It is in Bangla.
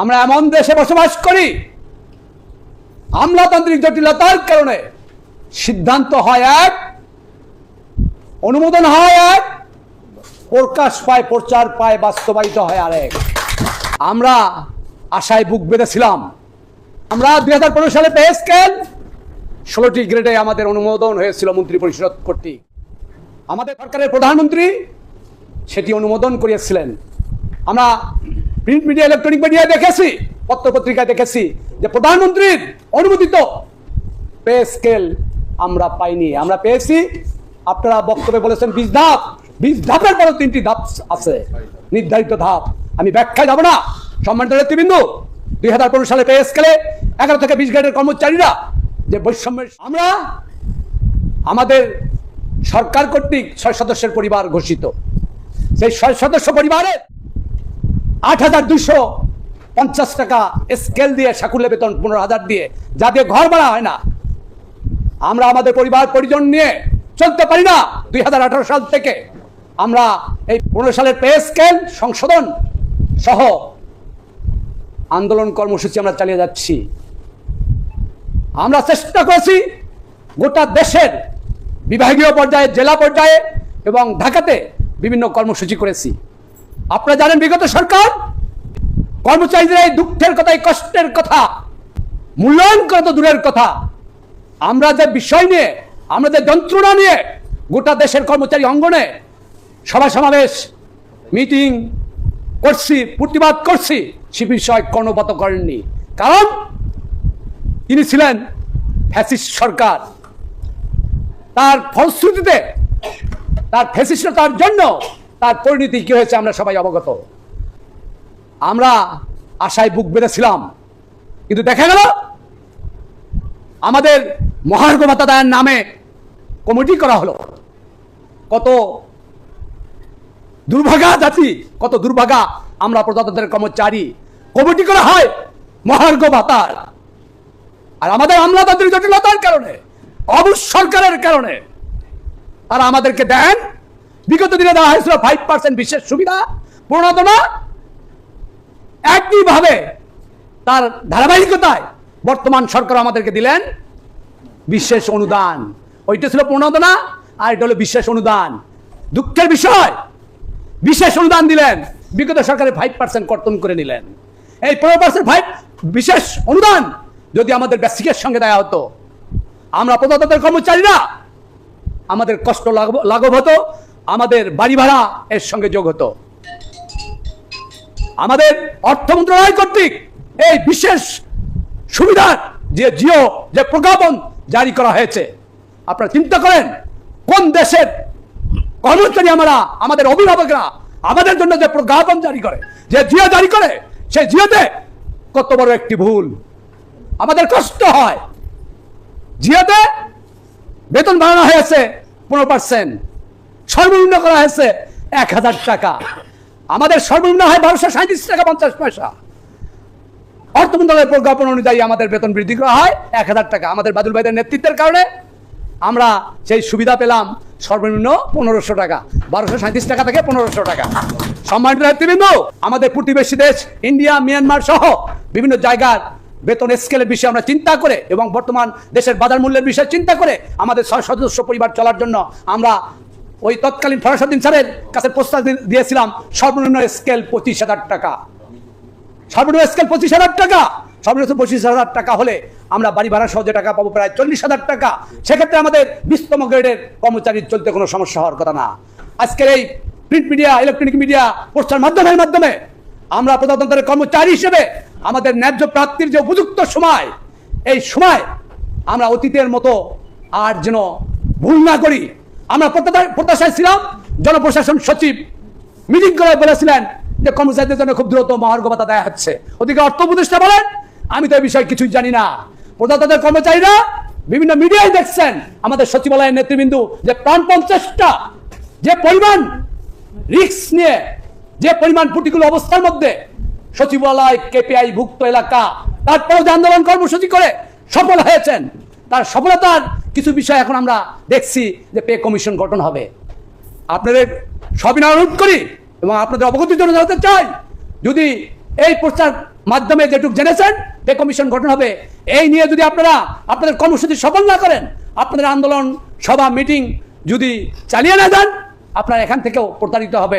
আমরা এমন দেশে বসবাস করি, আমলাতান্ত্রিক জটিলতার কারণে সিদ্ধান্ত হয় এক, অনুমোদন হয় এক, প্রকাশ পায়, প্রচার পায়, বাস্তবায়িত হয় আরেক। আমরা আশায় বুক বেঁধেছিলাম। আমরা দুই হাজার পনেরো সালে পে স্কেল ষোলোটি গ্রেডে আমাদের অনুমোদন হয়েছিল মন্ত্রী পরিষদ কর্তৃক। আমাদের সরকারের প্রধানমন্ত্রী সেটি অনুমোদন করিয়েছিলেন। আমরা প্রিন্ট মিডিয়া ইলেকট্রনিক মিডিয়ায় দেখেছি, পত্রপত্রিকায় দেখেছি যে প্রধানমন্ত্রীর অনুমোদিত পে স্কেল আমরা পাইনি। আমরা পেয়েছি, আপনারা বক্তব্যে বলেছেন বিশ ধাপ, বিশ ধাপের পরে তিনটি ধাপ আছে। নির্ধারিত ধাপ। আমি ব্যাখ্যায় যাব না। সম্মানিত নেতৃবৃন্দ, দুই হাজার পনেরো সালে পে স্কেলে এগারো থেকে বিশ গ্রেডের কর্মচারীরা যে বৈষম্যের আমরা আমাদের সরকার কর্তৃক ছয় সদস্যের পরিবার ঘোষিত। সেই ছয় সদস্য পরিবারে আট হাজার দুশো পঞ্চাশ টাকা স্কেল দিয়ে সাকুল্যে বেতন, পনেরো হাজার দিয়ে। যা দিয়ে ঘর ভাড়া হয় না। আমরা আমাদের পরিবার, পরিজন নিয়ে চলতে পারি না। দুই হাজার আঠারো সাল থেকে আমরা এই পনেরো সালের পে স্কেল সংশোধন সহ আন্দোলন কর্মসূচি আমরা চালিয়ে যাচ্ছি। আমরা চেষ্টা করেছি গোটা দেশের বিভাগীয় পর্যায়ে, জেলা পর্যায়ে এবং ঢাকাতে বিভিন্ন কর্মসূচি করেছি। আপনারা জানেন বিগত সরকার? কর্মচারীদের এই দুঃখের কথা, এই কষ্টের কথা, মূল্যায়ন করা তো দূরের কথা। আমরা যে বিষয় নিয়ে, আমরা যে যন্ত্রণা নিয়ে গোটা দেশের কর্মচারী অঙ্গনে সভা সমাবেশ, মিটিং করছি, প্রতিবাদ করছি, সে বিষয় কর্ণপাত করেননি। কারণ তিনি ছিলেন ফ্যাসিস্ট সরকার। তার ফলশ্রুতিতে, তার ফ্যাসিস্টতার জন্য তার পরিণতি কি হয়েছে আমরা সবাই অবগত। আমরা আশায় বুক বেঁধেছিলাম, কিন্তু দেখা গেল, আমাদের মহার্ঘ ভাতা দায়ের নামে কমিটি করা হলো। কত দুর্ভাগা জাতি, কত দুর্ভাগা আমরা প্রজাতন্ত্রের কর্মচারী, কমিটি করা হয় মহার্ঘ ভাতার আর আমাদের আমলাতান্ত্রিক জটিলতার কারণে অবশ্য সরকারের কারণে, তারা আমাদেরকে দেন বিগত দিনে দেওয়া হয়েছিল ফাইভ পার্সেন্ট বিশেষ সুবিধা প্রণোদনা একইভাবে তার ধারাবাহিকতায় বর্তমান সরকার আমাদেরকে দিলেন বিশেষ অনুদান। ওইটা ছিল প্রণোদনা আর এটা হলো বিশেষ অনুদান। দুঃখের বিষয়, বিশেষ অনুদান দিলেন, বিগত সরকারের ফাইভ পার্সেন্ট কর্তন করে নিলেন। এই পনেরো পার্সেন্ট ফাইভ বিশেষ অনুদান যদি আমাদের বেসিকের সঙ্গে দেওয়া হতো, আমরা প্রজাতন্ত্রের কর্মচারীরা আমাদের কষ্ট লাঘব হতো আমাদের বাড়ি ভাড়া এর সঙ্গে যোগ হতো। আমাদের অর্থ মন্ত্রণালয় কর্তৃক এই বিশেষ সুবিধার যে জিও, যে প্রজ্ঞাপন জারি করা হয়েছে, আপনারা চিন্তা করেন, কোন দেশের কর্মচারী আমরা, আমাদের অভিভাবকরা আমাদের জন্য যে প্রজ্ঞাপন জারি করে, যে জিও জারি করে, সেই জিওতে কত বড় একটি ভুল। আমাদের কষ্ট হয়। জিওতে বেতন বাড়ানো হয়েছে পনেরো পার্সেন্ট। সর্বনিম্ন করা হয়েছে এক হাজার টাকা। আমাদের সর্বনিম্ন হয় বারোশো সাঁত্রিশ টাকা পঞ্চাশ পয়সা। অর্থ মন্ত্রণালয়ের প্রজ্ঞাপন অনুযায়ী আমাদের বেতন বৃদ্ধি করা হয় এক হাজার টাকা। আমাদের বাদুল ভাইদের নেতৃত্বের কারণে আমরা সেই সুবিধা পেলাম সর্বনিম্ন পনেরোশো টাকা। বারোশো সাঁত্রিশ টাকা থেকে পনেরোশো টাকা। সম্মানিত নেতৃবৃন্দ, আমাদের প্রতিবেশী দেশ ইন্ডিয়া, মিয়ানমার সহ বিভিন্ন জায়গার বেতন স্কেলের বিষয়ে আমরা চিন্তা করে এবং বর্তমান দেশের বাজার মূল্যের বিষয়ে চিন্তা করে আমাদের সদস্য পরিবার চলার জন্য আমরা ওই তৎকালীন ফরাসুদ্দিন স্যারের কাছে প্রস্তাব দিয়েছিলাম, সর্বনিম্ন স্কেল পঁচিশ হাজার টাকা। সর্বনিম্ন স্কেল পঁচিশ হাজার টাকা। সর্বনিম্ন পঁচিশ হাজার টাকা হলে আমরা বাড়ি ভাড়া সহজে টাকা পাবো প্রায় চল্লিশ হাজার টাকা। সেক্ষেত্রে আমাদের বিশতম গ্রেডের কর্মচারীর চলতে কোনো সমস্যা হওয়ার কথা না। আজকের এই print media electronic media poster মাধ্যমের মাধ্যমে আমরা প্রজাতন্ত্রের কর্মচারী হিসেবে আমাদের ন্যায্য প্রাপ্তির যে উপযুক্ত সময়, এই সময় আমরা অতীতের মতো আর যেন ভুল না করি। আমরা প্রত্যাশায় ছিলাম, জনপ্রশাসন সচিব মিটিং করে বলেছিলেন যে কর্মচারীদের জন্য খুব দ্রুত মহার্ঘ ভাতা দেওয়া হচ্ছে। ওদিকে অর্থ উপদেষ্টা বলেন, আমি তো এই বিষয়ে কিছুই জানি না। প্রদাতাদের কর্মচারীরা বিভিন্ন মিডিয়ায় দেখছেন আমাদের সচিবালয়ের নেতৃবৃন্দ যে প্রাণপণ চেষ্টা, যে পরিমাণ রিস্ক নিয়ে, যে পরিমাণ প্রতিকূল অবস্থার মধ্যে সচিবালয় কেপিআই ভুক্ত এলাকা, তারপরেও যে আন্দোলন কর্মসূচি করে সফল হয়েছেন, তার সফলতার কিছু বিষয় এখন আমরা দেখছি যে পে কমিশন গঠন হবে। আপনাদের সবিনয় অনুরোধ করি এবং আপনাদের অবগতির জন্য জানাতে চাই, যদি এই প্রচার মাধ্যমে যেটুক জেনেছেন পে কমিশন গঠন হবে, এই নিয়ে যদি আপনারা আপনাদের কর্মসূচি সফল না করেন, আপনাদের আন্দোলন, সভা, মিটিং যদি চালিয়ে না যান, আপনারা এখান থেকেও প্রতারিত হবেন।